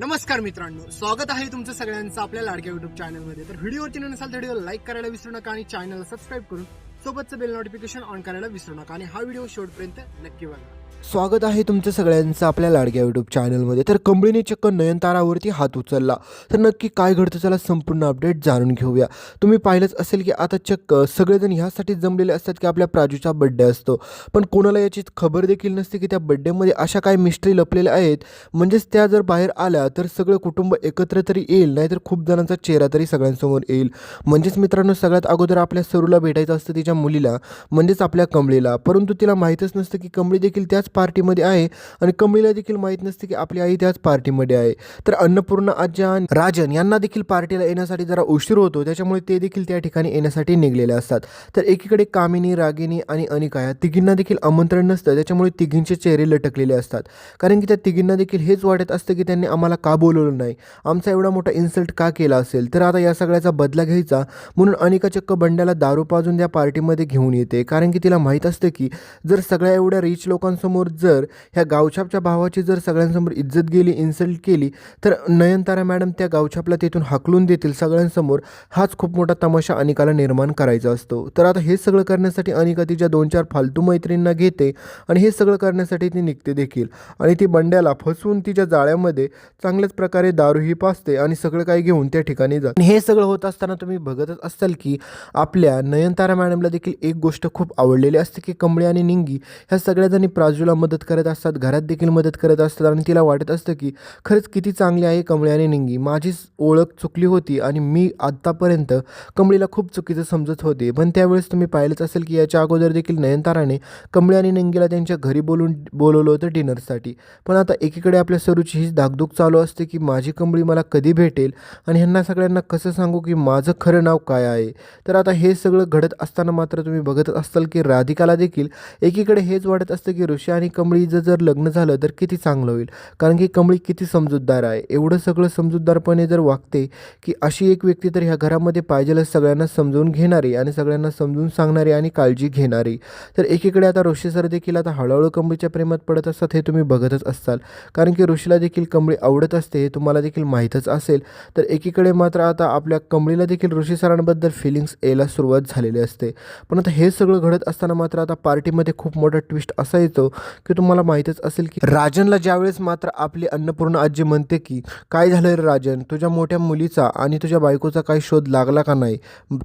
नमस्कार मित्रांनो स्वागत आहे तुमचं सगळ्यांचं आपल्या लाडक्या युट्यूब चॅनलमध्ये तर व्हिडिओवरती नसाल तर व्हिडिओ लाईक करायला विसरू नका आणि चॅनलला सबस्क्राईब करून सोबतचं बेल नोटिफिकेशन ऑन करायला विसरू नका. आणि हा व्हिडिओ शेवटपर्यंत नक्की बघा. स्वागत आहे तुमचं सगळ्यांचं आपल्या लाडक्या यूट्यूब चॅनलमध्ये तर कंबळीने चक्क नयनतारावरती हात उचलला. तर नक्की काय घडतं चला संपूर्ण अपडेट जाणून घेऊया. तुम्ही पाहिलंच असेल की आता चक्क सगळेजण ह्यासाठी जमलेले असतात की आपल्या प्राजूचा बड्डे असतो. पण कोणाला याची खबर देखील नसते की त्या बड्डेमध्ये अशा काय मिस्ट्री लपलेल्या आहेत. म्हणजेच त्या जर बाहेर आल्या तर सगळं कुटुंब एकत्र तरी येईल नाहीतर खूप जणांचा चेहरा तरी सगळ्यांसमोर येईल. म्हणजेच मित्रांनो सगळ्यात अगोदर आपल्या सरूला भेटायचं असतं तिच्या मुलीला म्हणजेच आपल्या कमळीला परंतु तिला माहीतच नसतं की कमळी देखील त्याच पार्टीमध्ये आहे. आणि कमलीला देखील माहीत नसते की आपली आई त्याच पार्टीमध्ये आहे. तर अन्नपूर्णा आज्या आणि राजन यांना देखील पार्टीला येण्यासाठी जरा उशीर होतो. त्याच्यामुळे ते देखील त्या ठिकाणी येण्यासाठी निघलेले असतात. तर एकीकडे कामिनी रागिनी आणि अनिका या तिघींना देखील आमंत्रण नसतं. त्याच्यामुळे तिघींचे चेहरे लटकलेले असतात. कारण की त्या तिघींना देखील हेच वाटत असतं की त्यांनी आम्हाला का बोलवलं नाही? आमचा एवढा मोठा इन्सल्ट का केला असेल? तर आता या सगळ्याचा बदला घ्यायचा. म्हणून अनिका चक्क बंड्याला दारू पाजून त्या पार्टीमध्ये घेऊन येते. कारण की तिला माहीत असतं की जर सगळ्या एवढ्या रिच लोकांसमोर जर ह्या गावछापच्या भावाची जर सगळ्यांसमोर इज्जत गेली इन्सल्ट केली तर नयनतारा मॅडम त्या गावछापला तिथून हाकलून देतील सगळ्यांसमोर. हाच खूप मोठा तमाशा अनिकाला निर्माण करायचा असतो. तर आता हे सगळं करण्यासाठी अनिका तिच्या दोन चार फालतू मैत्रिणींना घेते आणि हे सगळं करण्यासाठी ती निघते देखील. आणि ती बंड्याला फसवून तिच्या जाळ्यामध्ये चांगल्याच प्रकारे दारूही पाजते आणि सगळं काही घेऊन त्या ठिकाणी जाते. हे सगळं होत असताना तुम्ही बघतच असाल की आपल्या नयनतारा मॅडमला देखील एक गोष्ट खूप आवडलेली असते की कमळे आणि निंगी ह्या सगळ्याजणी बाजूला मदत करत असतात घरात देखील मदत करत असतात आणि तिला वाटत असतं की खरंच किती चांगली आहे कमळी आणि निंगी. माझीच ओळख चुकली होती आणि मी आत्तापर्यंत कमळीला खूप चुकीचं समजत होते. पण त्यावेळेस तुम्ही पाहिलंच असेल की याच्या अगोदर देखील नयनताराने कमळी आणि निंगीला त्यांच्या घरी बोलून बोलवलं होतं डिनरसाठी. पण आता एकीकडे आपल्या सरूची हीच धाकधूक चालू असते की माझी कमळी मला कधी भेटेल आणि ह्यांना सगळ्यांना कसं सांगू की माझं खरं नाव काय आहे? तर आता हे सगळं घडत असताना मात्र तुम्ही बघत असाल की राधिकाला देखील एकीकडे हेच वाटत असतं की ऋषी आणि कमळीचं जर लग्न झालं तर किती चांगलं होईल? कारण की कमळी किती समजूतदार आहे. एवढं सगळं समजूतदारपणे जर वागते की अशी एक व्यक्ती तर ह्या घरामध्ये पाहिजेलच सगळ्यांना समजून घेणारी आणि सगळ्यांना समजून सांगणारी आणि काळजी घेणारी. तर एकीकडे आता ऋषी सर देखील आता हळूहळू कमळीच्या प्रेमात पडत असतात हे तुम्ही बघतच असाल कारण की ऋषीला देखील कमळी आवडत असते हे तुम्हाला देखील माहीतच असेल. तर एकीकडे मात्र आता आपल्या कमळीला देखील ऋषी सरांबद्दल फिलिंग्स यायला सुरुवात झालेली असते. पण आता हे सगळं घडत असताना मात्र आता पार्टीमध्ये खूप मोठा ट्विस्ट असा येतो की तुम्हाला माहीतच असेल की राजनला ज्यावेळेस मात्र आपली अन्नपूर्ण आजी म्हणते की काय झालं रे राजन? तुझ्या मोठ्या मुलीचा आणि तुझ्या बायकोचा काही शोध लागला का नाही?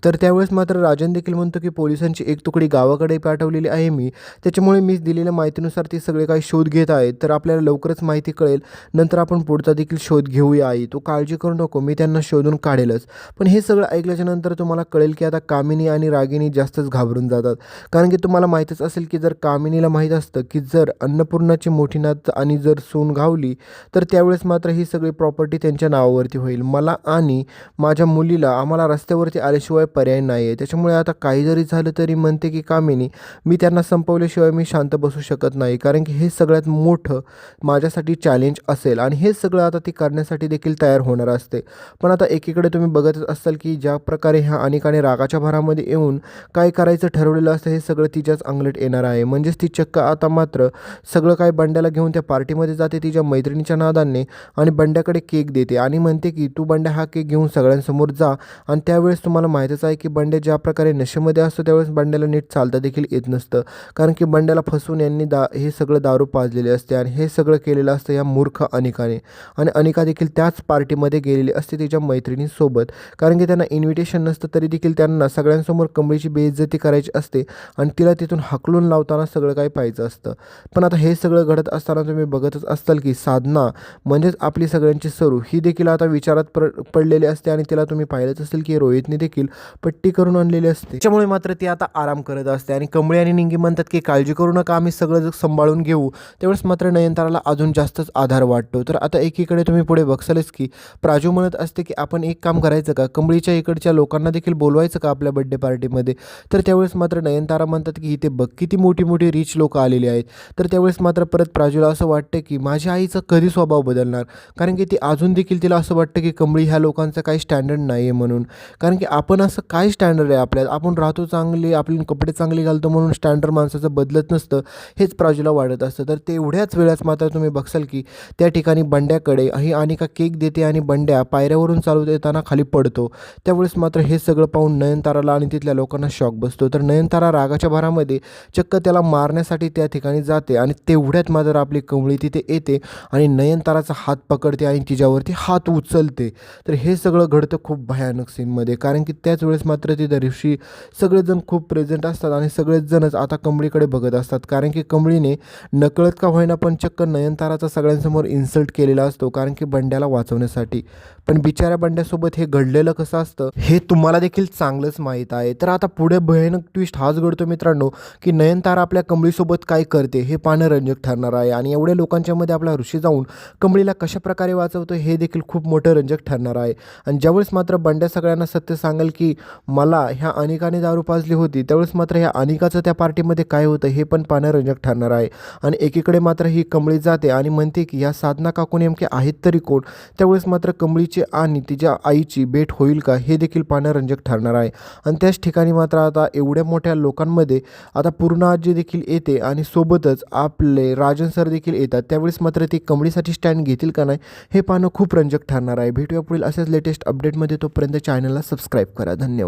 तर त्यावेळेस मात्र राजन देखील म्हणतो की पोलिसांची एक तुकडी गावाकडे पाठवलेली आहे मी. त्याच्यामुळे मी दिलेल्या माहितीनुसार ते सगळे काही शोध घेत आहेत तर आपल्याला लवकरच माहिती कळेल. नंतर आपण पुढचा देखील शोध घेऊया आई. तू काळजी करू नको. मी त्यांना शोधून काढेलच. पण हे सगळं ऐकल्याच्या नंतर तुम्हाला कळेल की आता कामिनी आणि रागिनी जास्तच घाबरून जातात. कारण की तुम्हाला माहीतच असेल की जर कामिनीला माहीत असतं की की जर अन्नपूर्णाची मोठी नात आणि जर सून घावली तर त्यावेळेस मात्र ही सगळी प्रॉपर्टी त्यांच्या नावावरती होईल. मला आणि माझ्या मुलीला आम्हाला रस्त्यावरती आल्याशिवाय पर्याय नाही आहे त्याच्यामुळे आता काही जरी झालं तरी म्हणते की कामिनी मी त्यांना संपवल्याशिवाय मी शांत बसू शकत नाही. कारण की हे सगळ्यात मोठं माझ्यासाठी चॅलेंज असेल आणि हे सगळं आता ती करण्यासाठी देखील तयार होणार असते. पण आता एकीकडे तुम्ही बघतच असाल की ज्या प्रकारे ह्या अनेकाने रागाच्या भरामध्ये येऊन काय करायचं ठरवलेलं असतं हे सगळं तिच्याच अंगलट येणार आहे. म्हणजेच ती चक्क आता मात्र सगळं काय बंड्याला घेऊन त्या पार्टीमध्ये जाते तिच्या मैत्रिणीच्या नादाने आणि बंड्याकडे केक देते आणि म्हणते की तू बंड्या हा केक घेऊन सगळ्यांसमोर जा आणि त्यावेळेस तुम्हाला माहीतच आहे की बंड्या ज्या प्रकारे नशेमध्ये असतो त्यावेळेस बंड्याला नीट चालता देखील येत नसतं. कारण की बंड्याला फसवून यांनी दा हे सगळं दारू पाजलेले असते आणि हे सगळं केलेलं असतं या मूर्ख अनिकाने. आणि अनिका देखील त्याच पार्टीमध्ये गेलेली असते तिच्या मैत्रिणींसोबत. कारण की त्यांना इन्व्हिटेशन नसतं तरी देखील त्यांना सगळ्यांसमोर कमळीची बेइज्जती करायची असते आणि तिला तिथून हाकलून लावताना सगळं काही पाहिजे असतं. पण आता हे सगळं घडत असताना तुम्ही बघतच असाल की साधना म्हणजेच आपली सगळ्यांची सरू ही देखील आता विचारात पर पडलेली असते आणि तिला तुम्ही पाहिलंच असेल की रोहितने देखील पट्टी करून आणलेली असते. त्याच्यामुळे मात्र ती आता आराम करत असते आणि कंबळी आणि निंगी म्हणतात की काळजी करू नका आम्ही सगळं जर सांभाळून घेऊ त्यावेळेस मात्र नयनताराला अजून जास्तच आधार वाटतो. तर आता एकीकडे तुम्ही पुढे बघसालच की प्राजू म्हणत असते की आपण एक काम करायचं का? कमळीच्या इकडच्या लोकांना देखील बोलवायचं का आपल्या बड्डे पार्टीमध्ये तर त्यावेळेस मात्र नयनतारा म्हणतात की इथे बघ किती मोठी मोठी रिच लोक आलेली आहेत. तर त्यावेळेस मात्र परत प्राजूला असं वाटतं की माझ्या आईचा कधी स्वभाव बदलणार? कारण की ती अजून देखील तिला असं वाटतं की कमळी ह्या लोकांचं काही स्टँडर्ड नाही आहे म्हणून. कारण की आपण असं काय स्टँडर्ड आहे आपल्यात? आपण राहतो चांगले आपले कपडे चांगले घालतो म्हणून स्टँडर्ड माणसाचं बदलत नसतं हेच प्राजूला वाढत असतं. तर तेवढ्याच वेळात मात्र तुम्ही बघसाल की त्या ठिकाणी बंड्याकडे ही अनिका केक देते आणि बंड्या पायऱ्यावरून चालवत येताना खाली पडतो. त्यावेळेस मात्र हे सगळं पाहून नयनताराला आणि तिथल्या लोकांना शॉक बसतो. तर नयनतारा रागाच्या भरामध्ये चक्क त्याला मारण्यासाठी त्या ठिकाणी जाते आणि तेवढ्यात मात्र आपली कमळी तिथे येते आणि नयनताराचा हात पकडते आणि तिच्यावरती हात उचलते. तर हे सगळं घडतं खूप भयानक सीनमध्ये. कारण की त्याच वेळेस मात्र तिथे ऋषी सगळेजण खूप प्रेझेंट असतात आणि सगळेच जणच आता कमळीकडे बघत असतात. कारण की कमळीने नकळत का होईना पण चक्क नयनताराचा सगळ्यांसमोर इन्सल्ट केलेला असतो कारण की बंड्याला वाचवण्यासाठी. पण बिचाऱ्या बंड्यासोबत हे घडलेलं कसं असतं हे तुम्हाला देखील चांगलंच माहीत आहे. तर आता पुढे भयानक ट्विस्ट हाच घडतो मित्रांनो की नयनतारा आपल्या कमळीसोबत काय कर करते हे पाहणं रंजक ठरणार आहे. आणि एवढ्या लोकांच्यामध्ये आपला ऋषी जाऊन कंबळीला कशा प्रकारे वाचवतो हे देखील खूप मोठं रंजक ठरणार आहे. आणि ज्यावेळेस मात्र बंड्या सगळ्यांना सत्य सांगेल की मला ह्या अनेकाने दारू पाजली होती त्यावेळेस मात्र ह्या अनेकाचं त्या पार्टीमध्ये काय होतं हे पण पाहणं रंजक ठरणार आहे. आणि एकीकडे मात्र ही कंबळी जाते आणि म्हणते की ह्या साधना काकू नेमके आहेत तरी कोण त्यावेळेस मात्र कंबळीची आणि तिच्या आईची भेट होईल का हे देखील पाहणं रंजक ठरणार आहे. आणि त्याच ठिकाणी मात्र आता एवढ्या मोठ्या लोकांमध्ये आता पूर्ण आजी देखील येते आणि सोबत सोबतच आपले राजन सर देखील येतात. त्यावेळेस मात्र ती कमळीसाठी स्टँड घेतील का नाही हे पाहणं खूप रंजक ठरणार आहे. भेटूया पुढील असेच लेटेस्ट अपडेटमध्ये तोपर्यंत चॅनलला सबस्क्राईब करा. धन्यवाद.